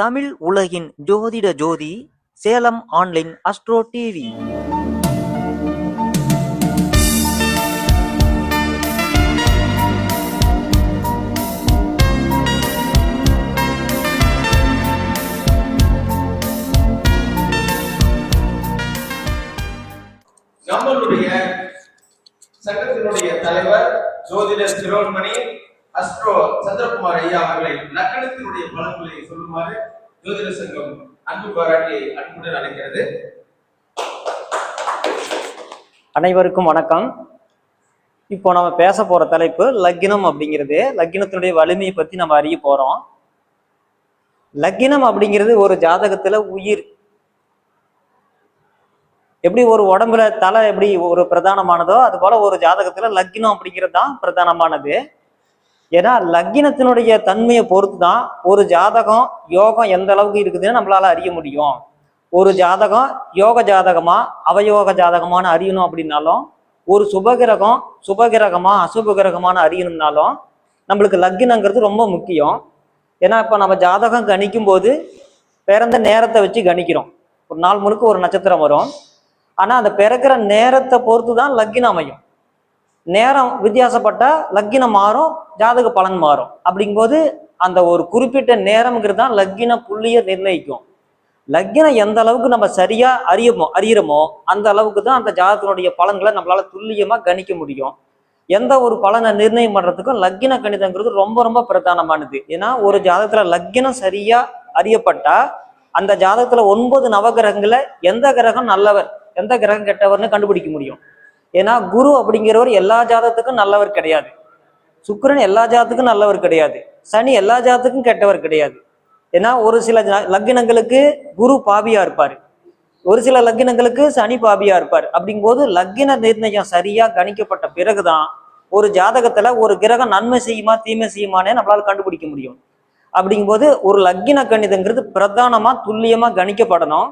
தமிழ் உலகின் ஜோதிட ஜோதி சேலம் ஆன்லைன் அஸ்ட்ரோ டிவி நம்மளுடைய சங்கத்தினுடைய தலைவர் ஜோதிடர் சிரோன்மணி அஸ்ட்ரோ சந்திரகுமார் ஐயா அவர்களை லக்கணத்தினுடைய பலன்களை சொல்லுமாறு ஜோதிட சங்கம் அன்பு பாராட்டி அன்புடன் அழைக்கிறது. அனைவருக்கும் வணக்கம். இப்போ நம்ம பேச போற தலைப்பு லக்கினம் அப்படிங்கிறது. லக்கினத்தினுடைய வலிமையை பத்தி நம்ம அறிய போறோம். லக்கினம் அப்படிங்கிறது ஒரு ஜாதகத்துல உயிர். எப்படி ஒரு உடம்புல தலை எப்படி ஒரு பிரதானமானதோ அது போல ஒரு ஜாதகத்துல லக்கினம் அப்படிங்கிறது தான் பிரதானமானது. ஏன்னா லக்கினத்தினுடைய தன்மையை பொறுத்து தான் ஒரு ஜாதகம் யோகம் எந்த அளவுக்கு இருக்குதுன்னு நம்மளால அறிய முடியும். ஒரு ஜாதகம் யோக ஜாதகமா அவயோக ஜாதகமான அறியணும் அப்படின்னாலும் ஒரு சுபகிரகம் சுபகிரகமா அசுபகிரகமான அறியணும்னாலும் நம்மளுக்கு லக்கினங்கிறது ரொம்ப முக்கியம். ஏன்னா இப்போ நம்ம ஜாதகம் கணிக்கும் போது பிறந்த நேரத்தை வச்சு கணிக்கிறோம். ஒரு நாள் முழுக்க ஒரு நட்சத்திரம் வரும். ஆனால் அந்த பிறக்கிற நேரத்தை பொறுத்து தான் லக்கினம் அமையும். நேரம் வித்தியாசப்பட்டால் லக்கினம் மாறும் ஜாதக பலன் மாறும். அப்படிங்கும்போது அந்த ஒரு குறிப்பிட்ட நேரம்ங்கிறது தான் லக்கின புள்ளியை நிர்ணயிக்கும். லக்கினம் எந்த அளவுக்கு நம்ம சரியா அறியமோ அறியிறோமோ அந்த அளவுக்கு தான் அந்த ஜாதகத்தினுடைய பலன்களை நம்மளால துல்லியமா கணிக்க முடியும். எந்த ஒரு பலனை நிர்ணயம் பண்றதுக்கும் லக்கின கணிதங்கிறது ரொம்ப ரொம்ப பிரதானமானது. ஏன்னா ஒரு ஜாதகத்துல லக்கினம் சரியா அறியப்பட்டா அந்த ஜாதகத்துல ஒன்பது நவகிரகங்களை எந்த கிரகம் நல்லவர் எந்த கிரகம் கெட்டவர்னு கண்டுபிடிக்க முடியும். ஏன்னா குரு அப்படிங்கிறவர் எல்லா ஜாதகத்துக்கும் நல்லவர் கிடையாது. சுக்கரன் எல்லா ஜாதத்துக்கும் நல்லவர் கிடையாது. சனி எல்லா ஜாதத்துக்கும் கெட்டவர் கிடையாது. ஏன்னா ஒரு சில ஜா- லக்கினங்களுக்கு குரு பாபியா இருப்பாரு. ஒரு சில லக்கினங்களுக்கு சனி பாபியா இருப்பார். அப்படிங்கும்போது லக்கின நிர்ணயம் சரியா கணிக்கப்பட்ட பிறகுதான் ஒரு ஜாதகத்துல ஒரு கிரகம் நன்மை செய்யுமா தீமை செய்யுமானே நம்மளால கண்டுபிடிக்க முடியும். அப்படிங்கும்போது ஒரு லக்கின கணிதங்கிறது பிரதானமா துல்லியமா கணிக்கப்படணும்.